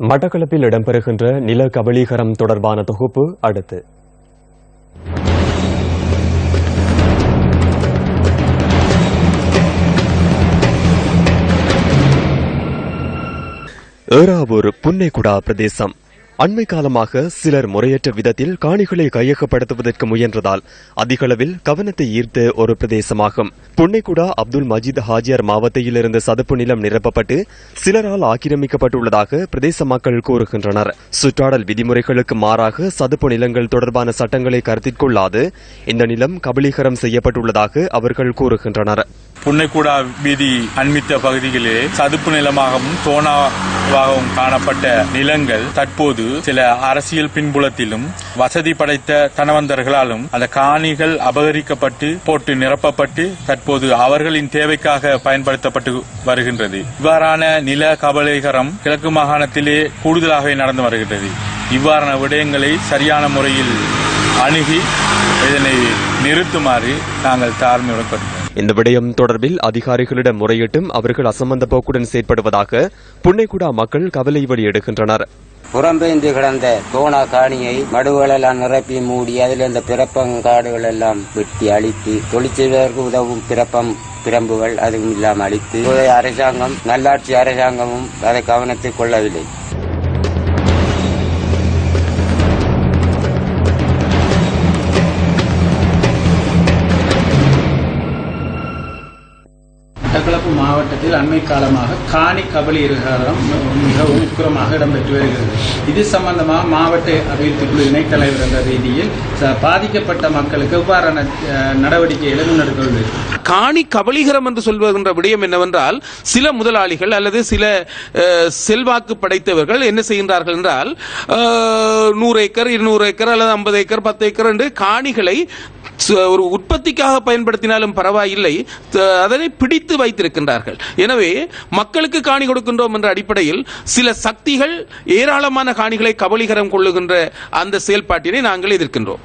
மட்டக்களப்பில் இடம்பெறுகின்ற நில கபலீகரம் தொடர்பான தொகுப்பு அடுத்து. ஏறாவூர் புன்னைக்குடா பிரதேசம். அண்மை காலமாக சிலர் முறையற்ற விதத்தில் காணிகளை கையகப்படுத்துவதற்கு முயன்றதால் அதிகளவில் கவனத்தை ஈர்த்த ஒரு பிரதேசமாகும். புன்னைக்குடா அப்துல் மஜீத் ஹாஜியார் மாவட்டத்திலிருந்து சதுப்பு நிலம் நிரப்பப்பட்டு சிலரால் ஆக்கிரமிக்கப்பட்டுள்ளதாக பிரதேச மக்கள் கூறுகின்றனர். சுற்றாடல் விதிமுறைகளுக்கு மாறாக சதுப்பு நிலங்கள் தொடர்பான சட்டங்களை கருத்திற்கொள்ளாது இந்த நிலம் கபலீகரம் செய்யப்பட்டுள்ளதாக அவர்கள் கூறுகின்றனர். புன்னைக்கூடா வீதி அண்மித்த பகுதிகளிலே சதுப்பு நிலமாகவும் தோணாவாகவும் காணப்பட்ட நிலங்கள் தற்போது சில அரசியல் பின்புலத்திலும் வசதி படைத்த தனவந்தர்களாலும் அந்த காணிகள் அபகரிக்கப்பட்டு போட்டு நிரப்பப்பட்டு தற்போது அவர்களின் தேவைக்காக பயன்படுத்தப்பட்டு வருகின்றது. இவ்வாறான நில கபலீகரம் கிழக்கு மாகாணத்திலே கூடுதலாகவே நடந்து வருகின்றது. இவ்வாறான விடயங்களை சரியான முறையில் அணுகி இதனை நிறுத்துமாறு நாங்கள் தாழ்மையுடன் கொடுக்கிறோம் இந்த விடயம் தொடர்பில் அதிகாரிகளிடம் முறையிட்டும் அவர்கள் அசம்பந்த போக்குடன் செயற்படுவதாக புன்னைக்குடா மக்கள் கவலை வெளியிடுகின்றனர். புறம்பெய்ந்து கிடந்த தோணா காணியை மடுகளெல்லாம் நிரப்பி மூடி அதில் இந்த பிறப்பங்காடுகள் எல்லாம் வெட்டி அழித்து தொழிற்செய்வதற்கு உதவும் பிறப்பம் பிரம்புகள் அதுவும் இல்லாமல் அழித்து அரசாங்கம் நல்லாட்சி அரசாங்கமும் அதை கவனத்தில் கொள்ளவில்லை. மட்டக்களப்பு மாவட்டத்தில் அண்மை காலமாக காணி கபலீகரம் மிகவும் உக்கிரமாக இடம்பெற்று வருகிறது. இது சம்பந்தமாக மாவட்ட அபிவிருத்தி குழு இணைத்தலைவர் என்ற ரீதியில் பாதிக்கப்பட்ட மக்களுக்கு எவ்வாறான நடவடிக்கை நடவடிக்கைகளை முன்னெடுக்கவில்லை காணி கபலீகரம் என்று சொல்வதென்ற விடயம் என்னவென்றால் சில முதலாளிகள் அல்லது சில செல்வாக்கு படைத்தவர்கள் என்ன செய்கின்றார்கள் என்றால் நூறு ஏக்கர் இருநூறு ஏக்கர் அல்லது ஐம்பது ஏக்கர் பத்து ஏக்கர் என்று காணிகளை ஒரு உற்பத்திக்காக பயன்படுத்தினாலும் பரவாயில்லை. அதனை பிடித்து வைத்திருக்கின்றார்கள். எனவே மக்களுக்கு காணி கொடுக்கின்றோம் என்ற அடிப்படையில் சில சக்திகள் ஏராளமான காணிகளை கபலீகரம் கொள்ளுகின்ற அந்த செயல்பாட்டினை நாங்கள் எதிர்க்கின்றோம்.